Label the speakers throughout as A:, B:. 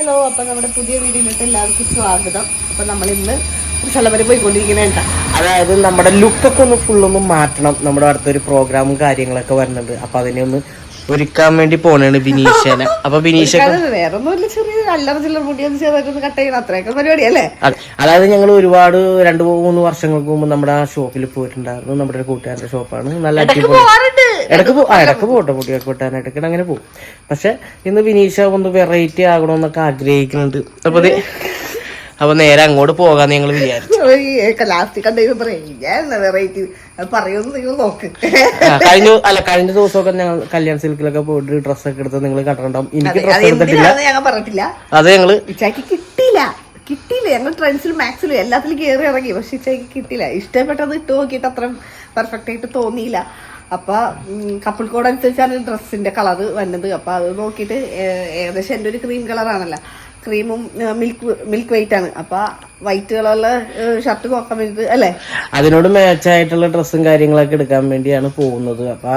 A: Hello അപ്പൊ നമ്മുടെ പുതിയ വീഡിയോയിലോട്ട് എല്ലാവർക്കും സ്വാഗതം. അപ്പൊ നമ്മൾ ഇന്ന് സ്ഥലം വരെ പോയിക്കൊണ്ടിരിക്കുന്നുണ്ട്
B: അതായത് നമ്മുടെ ലുക്കൊക്കെ ഒന്ന് ഫുള്ളൊന്ന് മാറ്റണം. നമ്മുടെ അടുത്തൊരു പ്രോഗ്രാമും കാര്യങ്ങളൊക്കെ വരുന്നുണ്ട്. അപ്പൊ അതിനെ ഒന്ന് ഒരുക്കാൻ വേണ്ടി പോണാണ് ബിനീഷനെ. അപ്പൊ ബിനീഷ
A: വേറെ ഒന്നുമില്ല ചെറിയ അല്ലറ ചില്ലറ മുടി ഒന്ന് ചെറുതായിട്ടൊന്ന് കട്ട് ചെയ്യണം. അത്രയൊക്കെ പരിപാടിയല്ലേ?
B: അതെ. അതായത് ഞങ്ങൾ ഒരുപാട് രണ്ട് മൂന്ന് വർഷങ്ങൾക്ക് മുമ്പ് നമ്മുടെ ആ ഷോപ്പിൽ പോയിട്ടുണ്ടായിരുന്നു. നമ്മുടെ ഒരു കൂട്ടുകാരുടെ ഷോപ്പാണ്. നല്ല അടിപൊളി. ഇടയ്ക്ക് പോ- ഇടയ്ക്ക് പോട്ടെ പൊടിയൊക്കെ വെട്ടാനായിട്ടൊക്കെ അങ്ങനെ പോകും. പക്ഷെ ഇന്ന് ബിനീഷ ഒന്ന് വെറൈറ്റി ആകണമെന്നൊക്കെ ആഗ്രഹിക്കുന്നുണ്ട്. അപ്പൊ അപ്പൊ നേരെ അങ്ങോട്ട് പോകാന്ന് ഞങ്ങൾ വിചാരിച്ചു.
A: ലാസ്റ്റ് വെറൈറ്റി പറയുമെന്ന് നിങ്ങൾ നോക്ക്.
B: കഴിഞ്ഞ അല്ല കഴിഞ്ഞ ദിവസമൊക്കെ ഞങ്ങൾ കല്യാൺ സിൽക്കിലൊക്കെ പോയിട്ട് ഡ്രസ് ഒക്കെ എടുത്ത് നിങ്ങൾ കണ്ടിട്ടുണ്ടാവും എനിക്ക്
A: അത്
B: ഡ്രസ്സ് എടുത്തിട്ടില്ല. അത്
A: ഞങ്ങൾ കിട്ടിയില്ല. കിട്ടിയില്ല. ഞങ്ങൾ ട്രെൻഡ്സിലും മാക്സിലും എല്ലാത്തിലും കയറി ഇറങ്ങി. പക്ഷെ ഇച്ചാക്ക് കിട്ടിയില്ല. ഇഷ്ടപ്പെട്ടത് ഇട്ട് നോക്കിയിട്ട് അത്ര പെർഫെക്റ്റ് ആയിട്ട് തോന്നിയില്ല. അപ്പൊ കപ്പിൾ കോഡ് അനുസരിച്ചാണ് ഡ്രസ്സിന്റെ കളർ വന്നത്. അപ്പൊ അത് നോക്കിയിട്ട് ഏകദേശം എന്റെ ഒരു ക്രീം കളറാണല്ലോ ക്രീമും മിൽക്ക് മിൽക്ക് വൈറ്റ് ആണ്. അപ്പൊ വൈറ്റ് കളറിലെ ഷർട്ട് നോക്കാൻ വേണ്ടി അല്ലേ?
B: അതിനോട് മാച്ച് ആയിട്ടുള്ള ഡ്രസ്സും കാര്യങ്ങളൊക്കെ എടുക്കാൻ വേണ്ടിയാണ് പോകുന്നത്. അപ്പൊ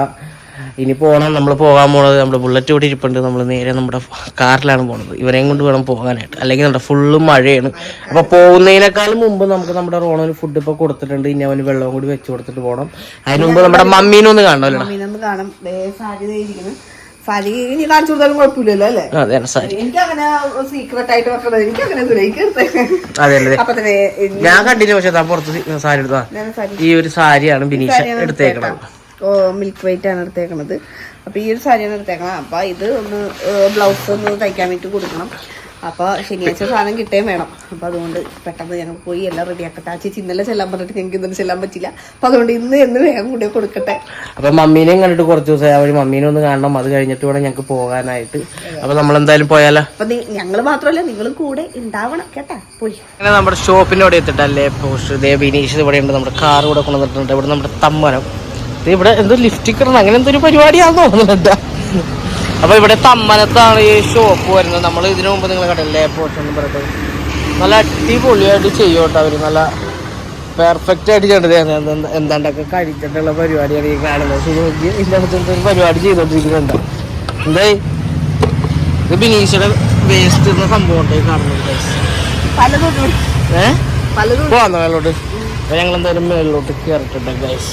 B: ഇനി പോണം നമ്മൾ പോകാൻ പോണത് നമ്മുടെ ബുള്ളറ്റ് കൂടി ഇരിപ്പുണ്ട്. നമ്മൾ നേരെ നമ്മുടെ കാറിലാണ് പോണത്. ഇവരെയും കൊണ്ട് വേണം പോകാനായിട്ട്. അല്ലെങ്കിൽ നമ്മുടെ ഫുള്ള് മഴയാണ്. അപ്പൊ പോകുന്നതിനേക്കാളും മുമ്പ് നമുക്ക് നമ്മുടെ റോണോന് ഫുഡ് ഇപ്പൊ കൊടുത്തിട്ടുണ്ട്. ഇനി അവന് വെള്ളവും കൂടി വെച്ച് കൊടുത്തിട്ട് പോകണം അതിന് മുമ്പ് നമ്മുടെ മമ്മീനൊന്ന് കാണണമല്ലോ.
A: മമ്മീനൊന്ന് കാണാം സാരി ഇരിക്കുന്നു സാരി ഇനി കാണിച്ചു കൊടുത്താലും കുഴപ്പമില്ലല്ലോ അല്ലേ?
B: അതെ സാരി.
A: എനിക്ക് അങ്ങനെ സീക്രട്ട് ആയിട്ട് വെക്കണത് എനിക്ക് അങ്ങനെ എനിക്ക് എടുത്തേ
B: അതെ അല്ലേ?
A: അപ്പൊ തന്നെ
B: ഞാൻ കണ്ടില്ല പക്ഷെ താൻ പുറത്ത് സാരി എടുത്താ ഈ ഒരു സാരിയാണ് ബിനീഷ എടുത്തേക്കണത്.
A: ഓ മിൽക്ക് വൈറ്റ് ആണ് എടുത്തേക്കണത്. അപ്പൊ ഈ ഒരു സാരിയാണ് എടുത്തേക്കണം അപ്പൊ ഇത് ഒന്ന് ബ്ലൗസ് ഒന്ന് തയ്ക്കാൻ വേണ്ടി കൊടുക്കണം. അപ്പൊ ശനിയാഴ്ച സാധനം കിട്ടുകയും വേണം. അപ്പോൾ അതുകൊണ്ട് പെട്ടെന്ന് ഞങ്ങൾ പോയി എല്ലാം റെഡിയാക്കട്ടെ ആ ചേച്ചി ഇന്നലെ ചെല്ലാൻ പറഞ്ഞിട്ട് ഞങ്ങൾക്ക് ഇന്നലെ ചെല്ലാൻ പറ്റില്ല അപ്പോൾ അതുകൊണ്ട് ഇന്ന് എന്ന് വേഗം കൂടെ കൊടുക്കട്ടെ.
B: അപ്പോൾ മമ്മീനെയും കണ്ടിട്ട് കുറച്ച് ദിവസമായി അവർ മമ്മീനെ ഒന്ന് കാണണം. അത് കഴിഞ്ഞിട്ട് വേണം ഞങ്ങൾക്ക് പോകാനായിട്ട്. അപ്പോൾ നമ്മൾ എന്തായാലും പോയാലോ
A: അപ്പോൾ ഞങ്ങൾ മാത്രമല്ല നിങ്ങളും കൂടെ ഉണ്ടാവണം. കേട്ടാ? പോയി.
B: അങ്ങനെ നമ്മുടെ ഷോപ്പിന്റെ അവിടെ എത്തിട്ടല്ലേ? പോസ്റ്റ് ദേ ബിനീഷ് ഇവിടെ ഉണ്ട്. നമ്മുടെ കാർ ഇവിടെ കൊണ്ടുവന്നിട്ടുണ്ട്. ഇവിടെ നമ്മുടെ തമ്മനം. ഇത് ഇവിടെ എന്തോ ലിഫ്റ്റിൽ കിടണം അങ്ങനെ എന്തോ ഒരു പരിപാടിയാണെന്ന് തോന്നുന്നുണ്ട്. അപ്പൊ ഇവിടെ തമ്മനത്താണ് ഈ ഷോപ്പ് വരുന്നത്. നമ്മൾ ഇതിനു മുമ്പ് നിങ്ങൾ കണ്ടല്ലേ? പോർഷൻ എന്ന് പറഞ്ഞിട്ട്. നല്ല അടിപൊളിയായിട്ട് ചെയ്യും കേട്ടോ അവർ. നല്ല പെർഫെക്റ്റ് ആയിട്ട് ചെയ്യേണ്ടത്. എന്താണ്ടൊക്കെ കഴിച്ചിട്ടുള്ള പരിപാടിയാണ് ഈ കാണുന്നത്. ഇതിന്റെ അടുത്ത് പരിപാടി ചെയ്തോണ്ടിരിക്കുന്നുണ്ട്. എന്തായി? ഇത് ബിനീഷയുടെ വേസ്റ്റ് എന്ന സംഭവം ഉണ്ട് ഈ കാണുന്നത് guys.
A: പലതും
B: ഏ?
A: പലതും
B: പോവാന്നോ മേലോട്ട് ഞങ്ങൾ എന്തായാലും മേളിലോട്ട് കയറിട്ടുണ്ട് ഗൈസ്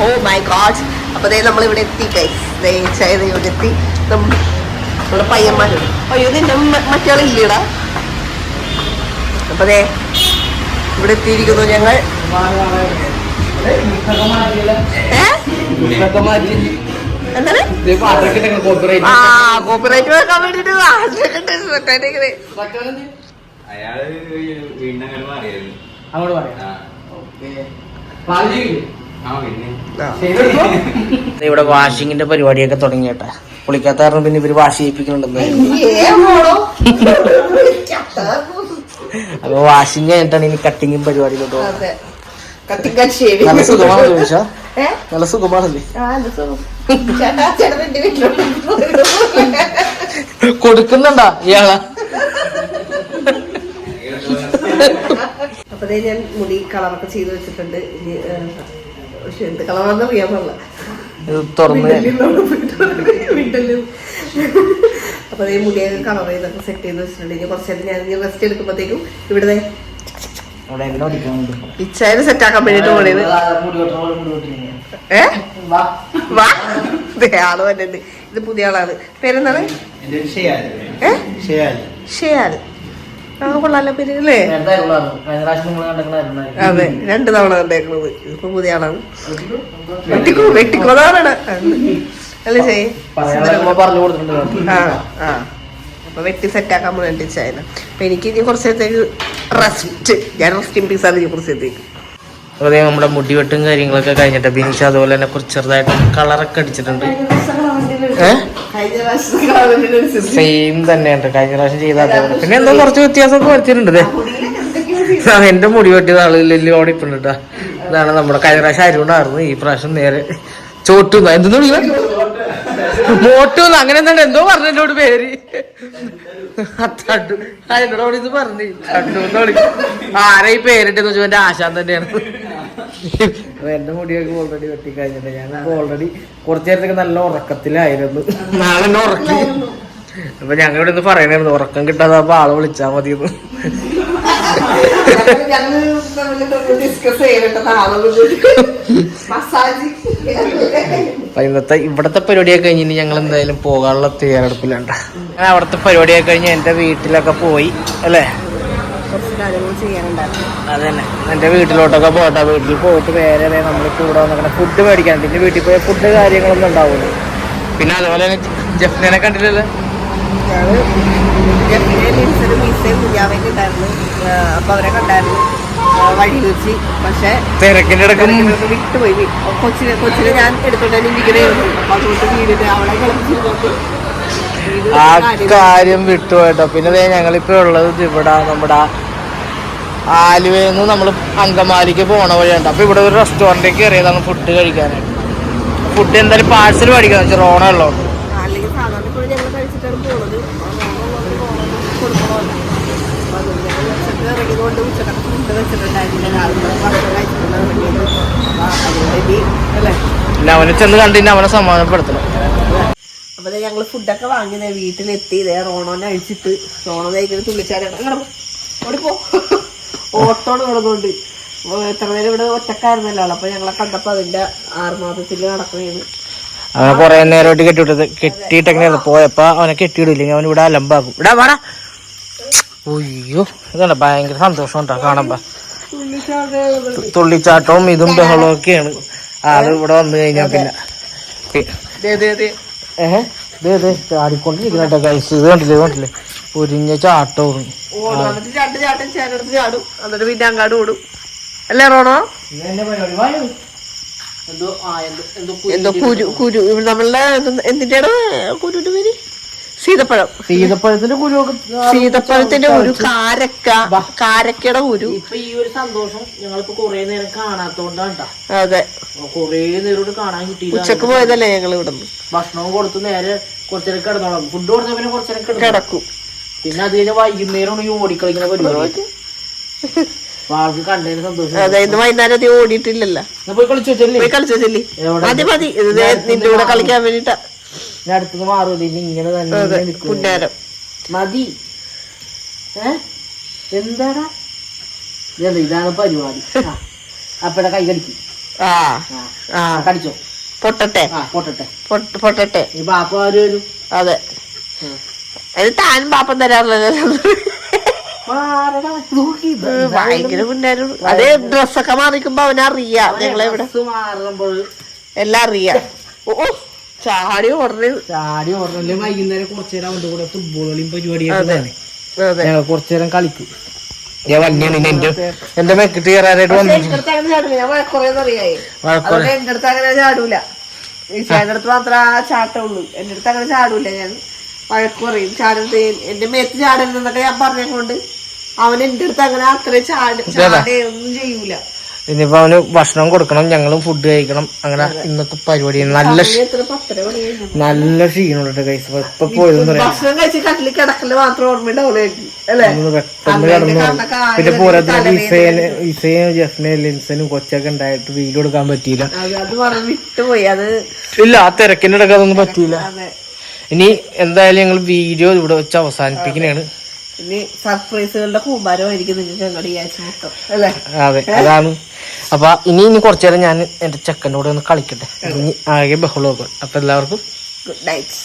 A: ഓ മൈ ഗോഡ് അപ്പൊ ദേ നമ്മൾ ഇവിടെ എത്തി കൈസ് ദേ ചായ ഇവിടെ എത്തി. നമ്മ- നമ്മുടെ പയ്യന്മാരുണ്ട് അയ്യോ നിന്റെ മറ്റാളില്ലടാ. അപ്പൊ ദേ ഇവിടെ എത്തിയിരിക്കുന്നു ഞങ്ങൾ? എന്താണ്? ആ കോപ്പിറൈറ്റ് വെക്കാൻ വേണ്ടിട്ട്
C: അയാൾ
B: അങ്ങോട്ട് പറയാം ഇവിടെ വാഷിങ്ങിന്റെ പരിപാടിയൊക്കെ തുടങ്ങിയട്ടെ. പുളിക്കാത്ത കാരണം പിന്നെ ഇവർ വാഷ് ചെയ്യിപ്പിക്കുന്നുണ്ടെന്ന് അപ്പൊ വാഷിങ് കഴിഞ്ഞിട്ടാണ് ഇനി കട്ടിങ്ങും പരിപാടിയിലോട്ട് നല്ല സുഖമാണ് ചോദിച്ചാ? നല്ല സുഖമാണല്ലേ? കൊടുക്കുന്നുണ്ടാ ഇയാളാ?
A: അപ്പൊ ദേ ഞാൻ മുടി കളറൊക്കെ ചെയ്ത് വെച്ചിട്ടുണ്ട്. പക്ഷെ എന്ത് കളറാണെന്ന് അറിയാൻ പാടില്ല.
B: ഇത് തുറന്ന്
A: വീട്ടിൽ അപ്പൊ അതേ മുടിയൊക്കെ കളർ ചെയ്തൊക്കെ സെറ്റ് ചെയ്ത് വെച്ചിട്ടുണ്ട്. ഇനി കുറച്ച് നേരം ഞാൻ ഇനി റെസ്റ്റ് എടുക്കുമ്പോഴത്തേക്കും ഇവിടെ പിച്ചായാലും സെറ്റ് ആക്കാൻ വേണ്ടിട്ട് ഏ? വാ. ദേ ആൾ വന്നിട്ടുണ്ട്. ഇത് പുതിയ ആളാണ്. പേരെന്താണ്? ഏ? ഷെയാൽ. ആ കൊള്ളാലോ അതെ രണ്ട് തവണ കണ്ടേക്കുന്നത് ഇപ്പൊ പുതിയ ആളാണ് വെട്ടിക്കോ? അതാണ് അല്ലേ ചെയ് ആ ആ. അപ്പൊ വെട്ടി സെറ്റ് ആക്കാൻ വേണ്ടി ചായന അപ്പൊ എനിക്ക് ഇനി കുറച്ച് നേരത്തേക്ക് റെസ്റ്റ് ഞാൻ റെസ്റ്റിംഗ് പീസ് ആണ് ഇനി കുറച്ച് നേരത്തേക്ക്.
B: അതേ നമ്മുടെ മുടി വെട്ടും കാര്യങ്ങളൊക്കെ കഴിഞ്ഞിട്ട് ബിനിഷ് അതുപോലെ തന്നെ കുറച്ച് ചെറുതായിട്ട് കളറൊക്കെ അടിച്ചിട്ടുണ്ട്. സെയിം തന്നെയുണ്ട്. കഴിഞ്ഞ പ്രാവശ്യം ചെയ്ത പിന്നെ എന്തോ കുറച്ച് വ്യത്യാസമൊക്കെ വരുത്തിയിട്ടുണ്ട് എന്റെ മുടി വെട്ടിയത് ആളില്ല ഓടി ഇട്ടുണ്ട് ഇതാണ് നമ്മുടെ കഴിഞ്ഞ പ്രാവശ്യം അരുണായിരുന്നു. ഈ പ്രാവശ്യം നേരെ ചോട്ടുന്ന. എന്തെന്ന് വിളിക്കുന്നത് മോട്ടു അങ്ങനെ എന്താണ്? എന്തോ പറഞ്ഞു എന്നോട് പേര്. അവിടെ ഇത് പറഞ്ഞു. തട്ടു എന്ന് വിളിക്കും ആരാ ഈ പേരിട്ടെന്ന് വെച്ചാൽ എന്റെ ആശാൻ തന്നെയാണ്. എന്റെ മുടിയൊക്കെ ഓൾറെഡി വെട്ടിക്കഴിഞ്ഞിട്ടുണ്ട് കഴിഞ്ഞിട്ട് ഞാൻ ഓൾറെഡി കുറച്ചു നേരത്തേക്ക് നല്ല ഉറക്കത്തിലായിരുന്നു. നാളെ എന്നെ ഉറക്കി. അപ്പൊ ഞങ്ങൾ ഇവിടെ നിന്ന് പറയണായിരുന്നു ഉറക്കം കിട്ടാതെ അപ്പൊ ആൾ വിളിച്ചാ
A: മതി
B: അപ്പൊ ഇന്നത്തെ ഇവിടത്തെ പരിപാടിയൊക്കെ കഴിഞ്ഞ് ഞങ്ങൾ എന്തായാലും പോകാനുള്ള തയ്യാറെടുപ്പിലുണ്ട് ഞാൻ അവിടുത്തെ പരിപാടിയൊക്കെ കഴിഞ്ഞ് എന്റെ വീട്ടിലൊക്കെ പോയി അല്ലേ?
A: കുറച്ച് കാര്യങ്ങൾ ചെയ്യാനുണ്ടായിരുന്നു.
B: അതന്നെ. എന്റെ വീട്ടിലോട്ടൊക്കെ പോട്ടെ. വീട്ടിൽ പോയിട്ട് വേറെ നമ്മൾ കൂടെ വന്നിങ്ങനെ ഫുഡ് മേടിക്കാൻ. പിന്നെ വീട്ടിൽ പോയ ഫുഡ് കാര്യങ്ങളൊന്നും ഉണ്ടാവില്ല പിന്നെ അതുപോലെ തന്നെ ജഫ്നെ കണ്ടില്ലല്ലോ
A: അപ്പൊ അവരെ കണ്ടായിരുന്നു. വഴി വെച്ച് പക്ഷെ
B: തിരക്കിന്റെ
A: വിട്ടുപോയി. കൊച്ചിനെ കൊച്ചിനെ ഞാൻ എടുത്തോണ്ട് അപ്പൊ അതുകൊണ്ട് വീടിന് അവളെ കളിച്ചു
B: ആ
A: കാര്യം
B: വിട്ടു കേട്ടോ. പിന്നെ ദേ ഞങ്ങളിപ്പോ ഉള്ളത് ഇവിടെ നമ്മുടെ ആലുവയിൽ നിന്ന് നമ്മൾ അങ്കമാലിക്ക് പോണ വഴിയുണ്ട് അപ്പൊ ഇവിടെ ഒരു റെസ്റ്റോറന്റിൽ കയറിയതാണ് ഫുഡ് കഴിക്കാനായിട്ട്. ഫുഡ് എന്തായാലും പാഴ്സൽ മേടിക്കാന്ന് വെച്ചാൽ റോണ ഉള്ളതുകൊണ്ട്. പിന്നെ അവനെ ചെന്ന് കണ്ടിട്ട് അവനെ സമാധാനപ്പെടുത്തണം.
A: അപ്പൊ ഞങ്ങൾ ഫുഡൊക്കെ വാങ്ങിയത് വീട്ടിലെത്തി. ഇതേ റോണോനെ അഴിച്ചിട്ട്. റോണോ കഴിക്കുന്ന തുള്ളിച്ചാടാണ് അങ്ങനെ ഓടിപ്പോ ഓട്ടോണ് കിടന്നുകൊണ്ട് എത്ര നേരം ഇവിടെ ഒറ്റക്കായിരുന്നല്ലോ. ആൾ. അപ്പൊ ഞങ്ങളെ കണ്ടപ്പോ അതിന്റെ ആറുമാസത്തിൽ നടക്കുകയാണ്.
B: അവനെ കുറെ നേരമായിട്ട് കെട്ടിവിട്ടത് കെട്ടിയിട്ടെങ്ങനെയാണ് പോയപ്പോ അവനെ കെട്ടിയിടില്ലെങ്കിൽ അവൻ ഇവിടെ അലമ്പാക്കും. ഇവിടെ വേണ അയ്യോ ഇതാണ് ഭയങ്കര സന്തോഷം ഉണ്ടാ കാണുമ്പോ. തുള്ളിച്ചാട്ടവും ഇതും ബഹളവും ഒക്കെയാണ്. ആൾ ഇവിടെ വന്നു കഴിഞ്ഞാ പിന്നെ. ഏഹ്? ദേ ദേ ചാടിക്കൊണ്ടിരിക്കുന്നുണ്ടോ ഗൈസ് ഇത് കണ്ടില്ലേ ഇത് കണ്ടില്ലേ? പൊരിഞ്ഞ ചാട്ടവും
A: രണ്ട് ചാട്ടം ചേരടുത്ത് ചാടും. എന്നിട്ട് പിന്നെ അങ്ങാട് ഓടും. അല്ലേ റോണോ?
B: എന്തോ
A: കുരു കുരു നമ്മളുടെ എന്തിന്റെ കുരുവിന്റെ പേര്? സീതപ്പഴം.
B: സീതപ്പഴത്തിന്റെ ഒരു
A: സീതപ്പഴത്തിന്റെ ഒരു കാരക്ക കാരക്കയുടെ കുരു.
B: ഇപ്പൊ ഈ ഒരു സന്തോഷം ഞങ്ങളിപ്പോ കൊറേ നേരം കാണാത്തോണ്ടാ.
A: അതെ.
B: കൊറേ നേരം കാണാൻ കിട്ടിയില്ല.
A: ഉച്ചയ്ക്ക് പോയതല്ലേ ഞങ്ങൾ ഇവിടുന്ന്?
B: ഭക്ഷണവും കൊടുത്ത് നേരെ കുറച്ചേരം കിടന്നോളാം. ഫുഡ് കൊടുത്ത പിന്നെ കുറച്ചേരം
A: കിടക്കും.
B: പിന്നെ അത് കഴിഞ്ഞാൽ വൈകുന്നേരമാണ് ഈ ഓടിക്കളിക്കുന്ന പരിപാടി. ആൾക്ക് കണ്ടതിന് സന്തോഷം.
A: അതെ ഇന്ന് വൈകുന്നേരം അധികം ഓടിയിട്ടില്ലല്ലോ.
B: പോയി കളിച്ചു
A: പോയി കളിച്ചോ ചെല്ലി മതി മതി. നിന്റെ കൂടെ കളിക്കാൻ വേണ്ടിട്ടാ
B: ഞാൻ അടുത്തത് മാറൂല ഇനി ഇങ്ങനെ തന്നെ നിൽക്കും. മതി. ഏ? എന്താടാ? ഇതെന്താ? ഇതാണ് പരിപാടി. അപ്പഴ കൈ കടിക്കും. കടിച്ചോ?
A: പൊട്ടട്ടെ.
B: പൊട്ടട്ടെ.
A: പൊട്ട- പൊട്ടട്ടെ.
B: ഈ ബാപ്പ ആര് വരും?
A: അതെ.
B: ഉം.
A: താനും പാപ്പം തരാറില്ലല്ലോ. ഭയങ്കര അതെ അതേ ഡ്രസ്സൊക്കെ മാറിക്കുമ്പോ അവനറിയാം. ഞങ്ങളെവിടെ എല്ലാം അറിയാം. ഓ, ചാടി ഉടനെ
B: ചാടി ഓടണല്ലേ വൈകുന്നേരം കുറച്ചു നേരം അവന്റെ കൂടെ ഫുട്ബോൾ കളിയും ഞങ്ങൾ കുറച്ചു നേരം കളിക്കും. ഞാൻ ഇനി എന്റെ എന്റെ മെക്കിട്ട് കയറാനായിട്ട്
A: പക്ഷെ
B: വന്നു.
A: എന്റെ അടുത്ത് അങ്ങനെ ചാടൂല. ഈ ചേട്ടന്റെ അടുത്ത് മാത്രമേ ആ ചാട്ടമുള്ളൂ എന്റെ അടുത്ത് അങ്ങനെ ചാടൂല ഞാൻ. വഴക്ക് പറയും ചാടരുത്. എന്റെ മേത്ത് ചാടരുതെന്നൊക്കെ ഞാൻ പറഞ്ഞുകൊണ്ട് അവൻ എന്റെ അടുത്ത് അങ്ങനെ അത്രയും ചാട് ചാടേ ഒന്നും ചെയ്യൂല.
B: ഇനിയിപ്പോ അവന് ഭക്ഷണം കൊടുക്കണം ഞങ്ങളും ഫുഡ് കഴിക്കണം. അങ്ങനെ ഇന്നത്തെ പരിപാടി. നല്ല നല്ല ക്ഷീണമുണ്ട് കൈസ് ഇപ്പൊ പോയതെന്ന് പറയാം. പെട്ടെന്ന് കിടന്നു പിന്നെ
A: തലവേദന
B: ഇസേന് ഇസയും ജഫ്നെ ലിൻസനും കൊച്ചൊക്കെ ഉണ്ടായിട്ട് വീട് കൊടുക്കാൻ പറ്റിയില്ല. ഇല്ല ആ തിരക്കിന്റെ ഇടയ്ക്ക് അതൊന്നും പറ്റിയില്ല. ഇനി എന്തായാലും ഞങ്ങൾ വീഡിയോ ഇവിടെ വെച്ച് അവസാനിപ്പിക്കുന്നതാണ്
A: ഇനി സർപ്രൈസുകളുടെ കൂമ്പാരമായിരിക്കും നിങ്ങൾക്ക് അങ്ങോട്ട് ഈ ആഴ്ച മൊത്തം അല്ലേ?
B: അതെ അതാണ്. അപ്പൊ ഇനി ഇനി കുറച്ചു നേരം ഞാൻ എന്റെ ചെക്കന്റെ കൂടെ ഒന്ന് കളിക്കട്ടെ. ഇനി ആകെ ബഹളമൊക്കെ അപ്പൊ എല്ലാവർക്കും
A: ഗുഡ് നൈറ്റ്